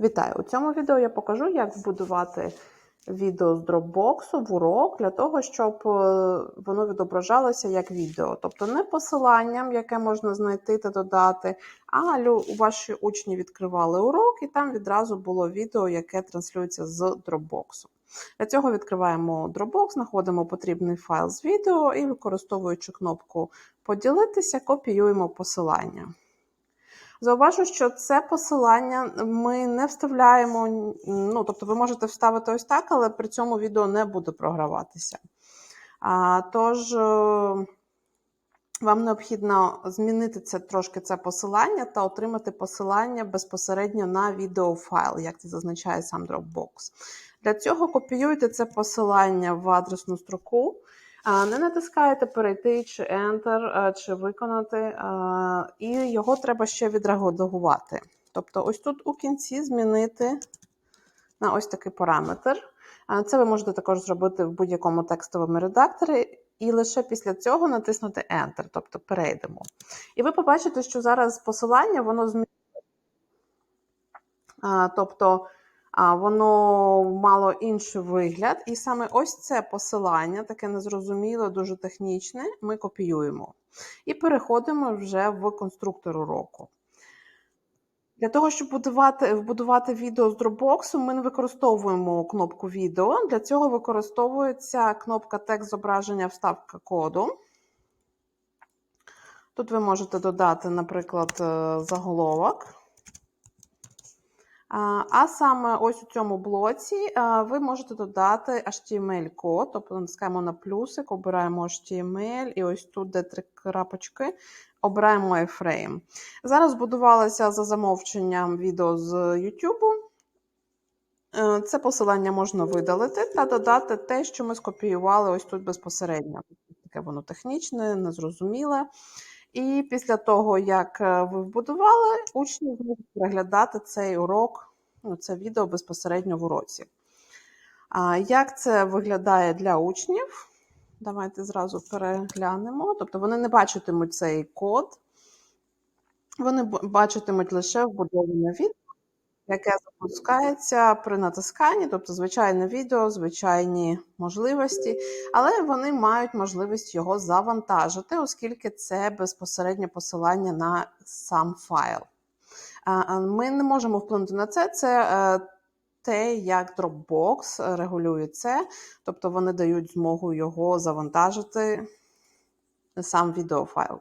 Вітаю! У цьому відео я покажу, як збудувати відео з Dropbox в урок для того, щоб е, воно відображалося як відео. Тобто не посиланням, яке можна знайти та додати, а ваші учні відкривали урок, і там відразу було відео, яке транслюється з Dropbox. Для цього відкриваємо Dropbox, знаходимо потрібний файл з відео і, використовуючи кнопку Поділитися, копіюємо посилання. Зауважу, що це посилання ми не вставляємо. Ну, тобто, ви можете вставити ось так, але при цьому відео не буде програватися. А, тож, е, вам необхідно змінити це трошки це посилання та отримати посилання безпосередньо на відеофайл, як це зазначає сам Dropbox. Для цього копіюйте це посилання в адресну строку. Не натискаєте перейти чи Enter, чи виконати, і його треба ще відредагувати. Тобто, ось тут у кінці змінити на ось такий параметр. Це ви можете також зробити в будь-якому текстовому редакторі, і лише після цього натиснути Enter, тобто перейдемо. І ви побачите, що зараз посилання воно змінюється. Тобто воно мало інший вигляд, і саме ось це посилання, таке незрозуміле, дуже технічне, ми копіюємо. І переходимо вже в конструктор уроку. Для того, щоб будувати, вбудувати відео з Dropbox, ми не використовуємо кнопку відео. Для цього використовується кнопка текст зображення вставка коду. Тут ви можете додати, наприклад, е, заголовок. А саме ось у цьому блоці ви можете додати HTML-код, тобто натискаємо на плюсик, обираємо HTML, і ось тут, де три крапочки, обираємо iframe. Зараз збудувалося за замовченням відео з YouTube. Е, Це посилання можна видалити та додати те, що ми скопіювали ось тут безпосередньо. Таке воно технічне, незрозуміле. І після того, як е, ви вбудували, учні зможуть переглядати цей урок, ну, це відео безпосередньо в уроці. А як це виглядає для учнів? Давайте зразу переглянемо. Тобто вони не бачитимуть цей код, вони бачитимуть лише вбудоване відео, яке запускається при натисканні, тобто звичайне відео, звичайні можливості, але вони мають можливість його завантажити, оскільки це безпосереднє посилання на сам файл. Ми не можемо вплинути на це. Це е, те, як Dropbox регулює це, тобто вони дають змогу його завантажити сам відеофайл.